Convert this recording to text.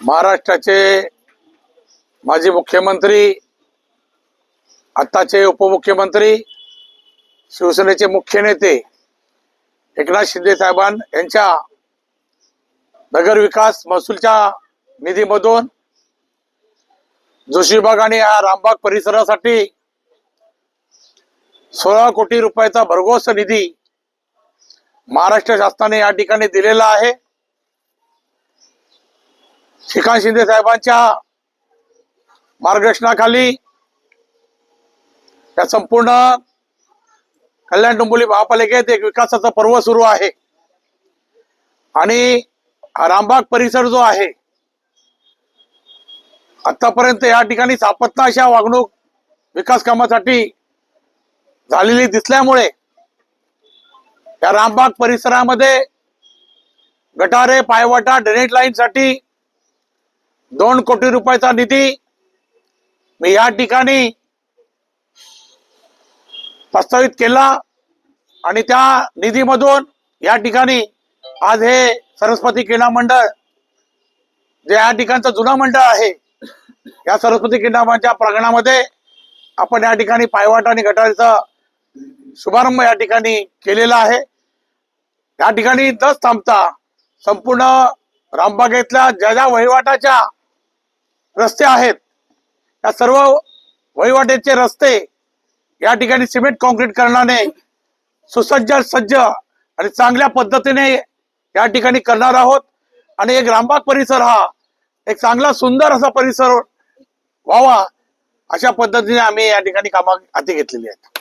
महाराष्ट्राचे माजी मुख्यमंत्री आत्ताचे उपमुख्यमंत्री शिवसेनेचे मुख्य नेते एकनाथ शिंदे साहेबां यांच्या नगर विकास महसूलच्या निधीमधून जोशीबाग आणि या रामबाग परिसरासाठी सोळा कोटी रुपयाचा भरघोस निधी महाराष्ट्र शासनाने या ठिकाणी दिलेला आहे. श्रीकांत शिंदे साहेबांच्या मार्गदर्शनाखाली या संपूर्ण कल्याण डोंबिवली महापालिकेत एक विकासाचा पर्व सुरू आहे. आणि हा रामबाग परिसर जो आहे आतापर्यंत या ठिकाणी सापत्ता अशा वागणूक विकास कामासाठी झालेली दिसल्यामुळे या रामबाग परिसरामध्ये गटारे पायवाटा ड्रेनेज लाईन साठी दोन कोटी रुपयाचा निधी मी या ठिकाणी प्रस्तावित केला आणि त्या निधीमधून या ठिकाणी आज हे सरस्वती क्रीडा मंडळ जे या ठिकाणचं जुनं मंडळ आहे या सरस्वती क्रीडा मंडळाच्या प्रांगणामध्ये आपण या ठिकाणी पायवाट आणि गटारीचा शुभारंभ या ठिकाणी केलेला आहे. या ठिकाणी दस थांबता संपूर्ण रामबागेतल्या ज्या ज्या वहिवाटाच्या रस्ते आहेत. या सर्व वहिवाटेचे रस्ते या ठिकाणी सिमेंट कॉन्क्रीट करणाने सुसज्ज सज्ज आणि चांगल्या पद्धतीने या ठिकाणी करणार आहोत. आणि एक रामबाग परिसर हा एक चांगला सुंदर असा परिसर व्हावा अशा पद्धतीने आम्ही या ठिकाणी कामं हाती घेतलेली आहेत